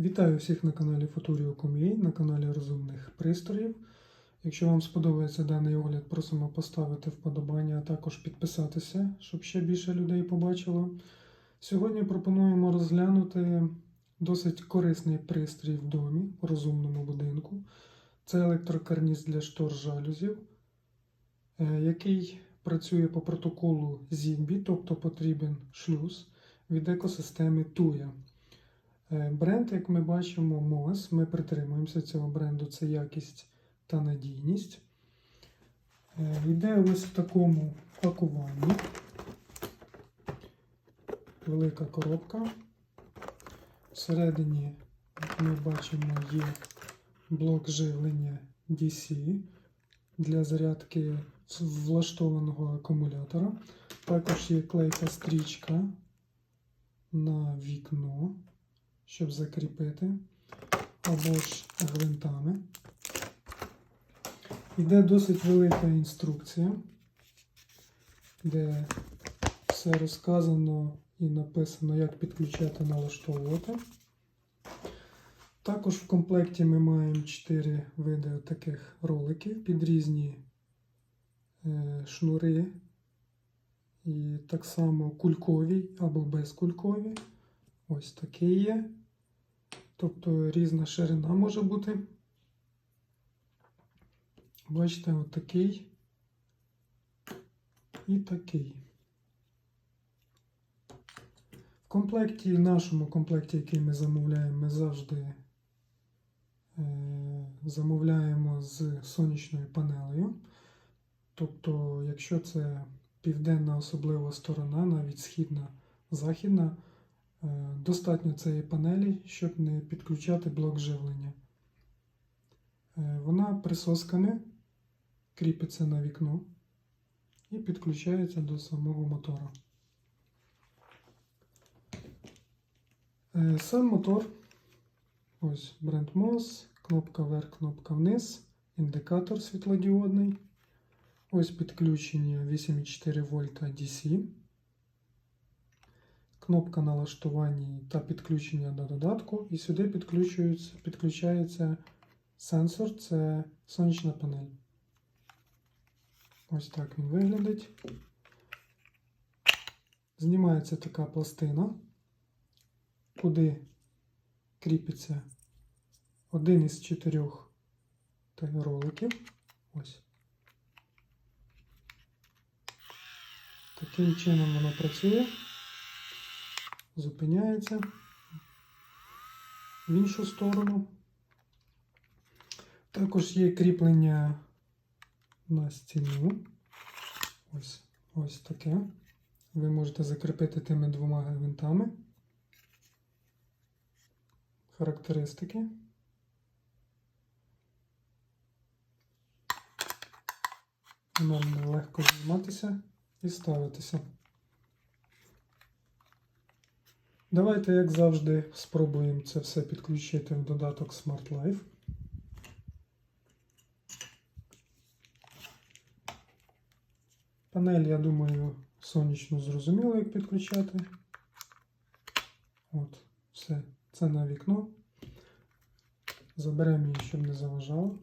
Вітаю всіх на каналі Futurio.com.ua, на каналі розумних пристроїв. Якщо вам сподобається даний огляд, просимо поставити вподобання, а також підписатися, щоб ще більше людей побачило. Сьогодні пропонуємо розглянути досить корисний пристрій в домі, в розумному будинку. Це електрокарніс для штор жалюзів, е, який працює по протоколу ZigBee, тобто потрібен шлюз від екосистеми TUYA. Е, Бренд, як ми бачимо, MOS. Ми притримуємося цього бренду, це якість та надійність. Е, Йде ось в такому пакуванні. Велика коробка. Всередині ми бачимо є блок живлення DC для зарядки влаштованого акумулятора. Також є клейка стрічка на вікно щоб закріпити, або ж гвинтами. Йде досить велика інструкція, де все розказано і написано, як підключати налаштовувати. Також в комплекті ми маємо 4 види таких роликів під різні е, шнури, і так само кулькові або безкулькові. Ось такий є. Тобто різна ширина може бути. Бачите, отакий і такий. В комплекті, нашому комплекті, який ми замовляємо, ми завжди е, замовляємо з сонячною панелею. Тобто, якщо це південна особлива сторона, навіть східна, західна. Е, Достатньо цієї панелі, щоб не підключати блок живлення. Е, Вона присосками кріпиться на вікно і підключається до самого мотора. Е, Сам мотор, ось бренд MOS, кнопка вверх, кнопка вниз, індикатор світлодіодний. Ось підключення 8,4 вольта DC кнопка налаштування та підключення до додатку, і сюди підключується, підключається сенсор, це сонячна панель. Ось так він виглядить. Знімається така пластина, куди кріпиться один із чотирьох роликів. Ось. Таким чином воно працює зупиняється в іншу сторону. Також є кріплення на стіну. Ось, ось таке. Ви можете закріпити тими двома гвинтами. Характеристики. Воно легко зніматися і ставитися. Давайте, як завжди, спробуємо це все підключити в додаток Smart Life. Панель, я думаю, сонячно зрозуміло, як підключати. От, все. Це на вікно. Заберемо її, щоб не заважало.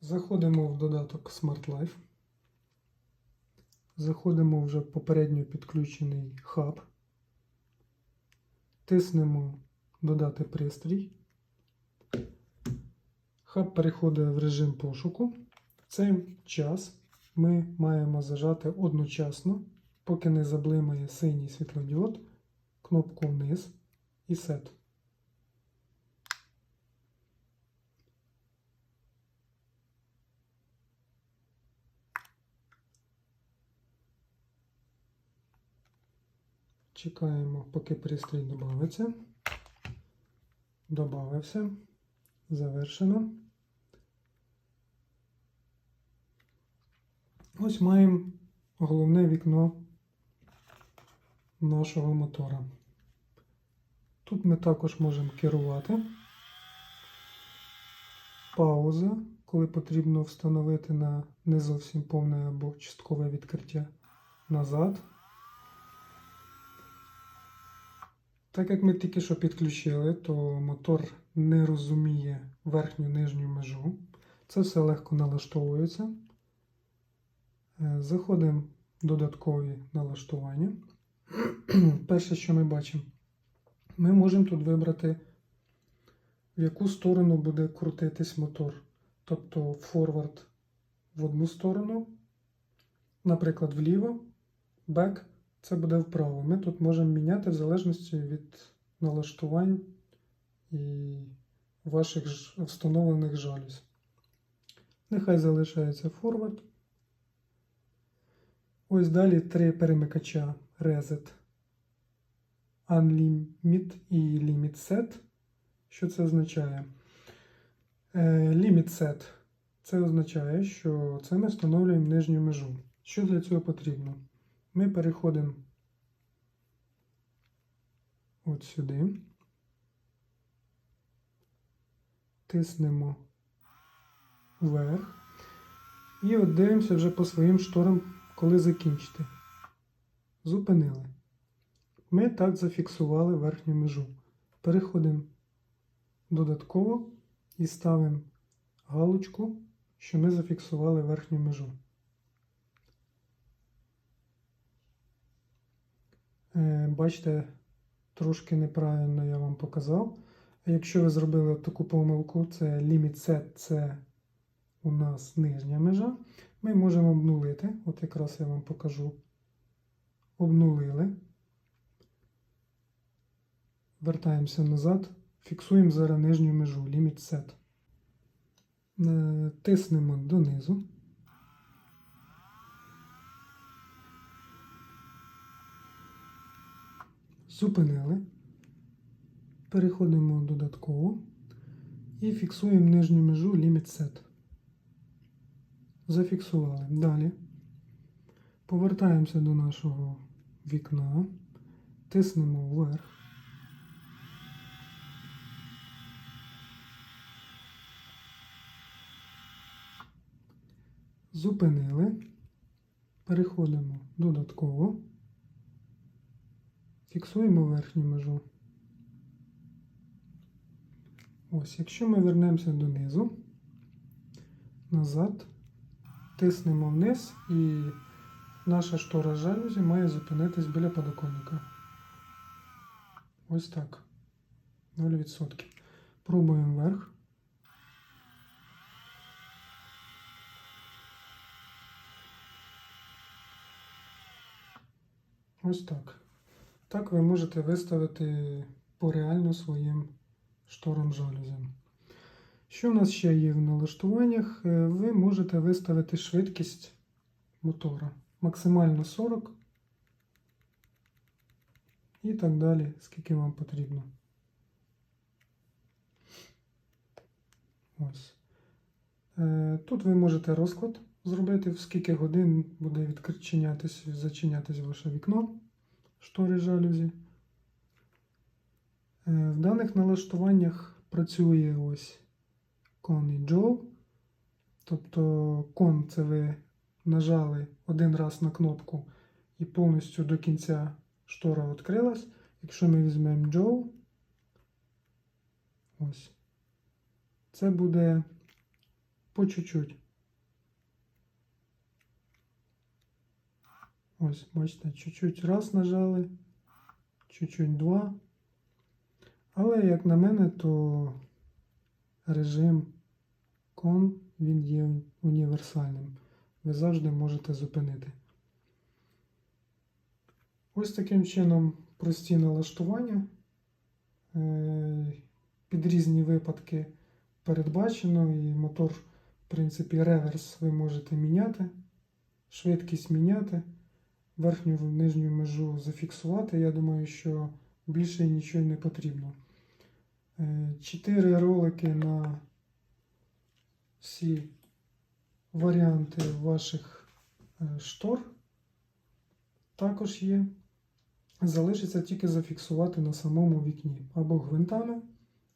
Заходимо в додаток Smart Life. Заходимо вже в попередньо підключений хаб, тиснемо Додати пристрій. Хаб переходить в режим пошуку. В цей час ми маємо зажати одночасно, поки не заблимає синій світлодіод, кнопку вниз і Set. Чекаємо, поки пристрій додається. Добавився. Завершено. Ось маємо головне вікно нашого мотора. Тут ми також можемо керувати. Пауза, коли потрібно встановити на не зовсім повне або часткове відкриття назад Так як ми тільки що підключили, то мотор не розуміє верхню нижню межу. Це все легко налаштовується. Е, Заходимо в додаткові налаштування. Перше, що ми бачимо, ми можемо тут вибрати, в яку сторону буде крутитись мотор. Тобто форвард в одну сторону, наприклад, вліво, бек це буде вправо. Ми тут можемо міняти в залежності від налаштувань і ваших встановлених жалюз. Нехай залишається форвард. Ось далі три перемикача Reset, Unlimit і Limit Set. Що це означає? Е, Limit Set це означає, що це ми встановлюємо нижню межу. Що для цього потрібно? Ми переходимо от сюди, тиснемо вверх і от дивимося вже по своїм шторам, коли закінчити. Зупинили. Ми так зафіксували верхню межу. Переходимо додатково і ставимо галочку, що ми зафіксували верхню межу. Бачите, трошки неправильно я вам показав. Якщо ви зробили таку помилку, це Limit Set, це у нас нижня межа. Ми можемо обнулити. От якраз я вам покажу. Обнулили. Вертаємося назад. Фіксуємо зараз нижню межу Limit Set. Е, Тиснемо донизу. Зупинили. Переходимо додатково і фіксуємо нижню межу Limit Set. Зафіксували. Далі. Повертаємося до нашого вікна, тиснемо вверх. Зупинили. Переходимо додатково. Фіксуємо верхню межу. Ось, якщо ми вернемося донизу, назад, тиснемо вниз і наша штора жалюзі має зупинитись біля подоконника. Ось так. 0%. Пробуємо вверх. Ось так. Так ви можете виставити по реально своїм шторам жалюзям. Що в нас ще є в налаштуваннях? Е, Ви можете виставити швидкість мотора максимально 40 і так далі, скільки вам потрібно. Ось. Е, Тут ви можете розклад зробити, в скільки годин буде відчинятись, зачинятись ваше вікно, штори жалюзі. Е, В даних налаштуваннях працює ось кон і джол. Тобто кон це ви нажали один раз на кнопку і повністю до кінця штора відкрилась. Якщо ми візьмемо джол, ось, це буде по чуть-чуть. Ось, бачите, чуть-чуть раз нажали, чуть-чуть два. Але, як на мене, то режим кон він є універсальним. Ви завжди можете зупинити. Ось таким чином прості налаштування. Е, Під різні випадки передбачено, і мотор, в принципі, реверс ви можете міняти, швидкість міняти, верхню нижню межу зафіксувати. Я думаю, що більше нічого не потрібно. Е, Чотири ролики на всі варіанти ваших е, штор також є. Залишиться тільки зафіксувати на самому вікні або гвинтами,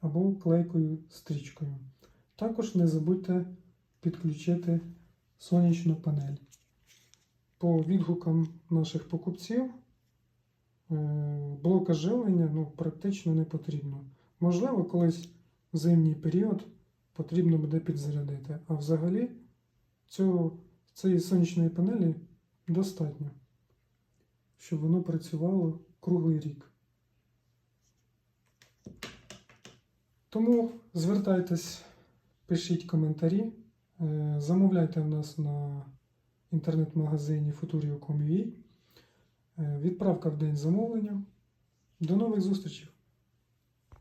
або клейкою стрічкою. Також не забудьте підключити сонячну панель. По відгукам наших покупців е, блока живлення ну, практично не потрібно. Можливо, колись в зимній період потрібно буде підзарядити. А взагалі цього, цієї сонячної панелі достатньо, щоб воно працювало круглий рік. Тому звертайтесь, пишіть коментарі, е, замовляйте в нас на інтернет-магазині futurio.com.ua. Е, Відправка в день замовлення. До нових зустрічей!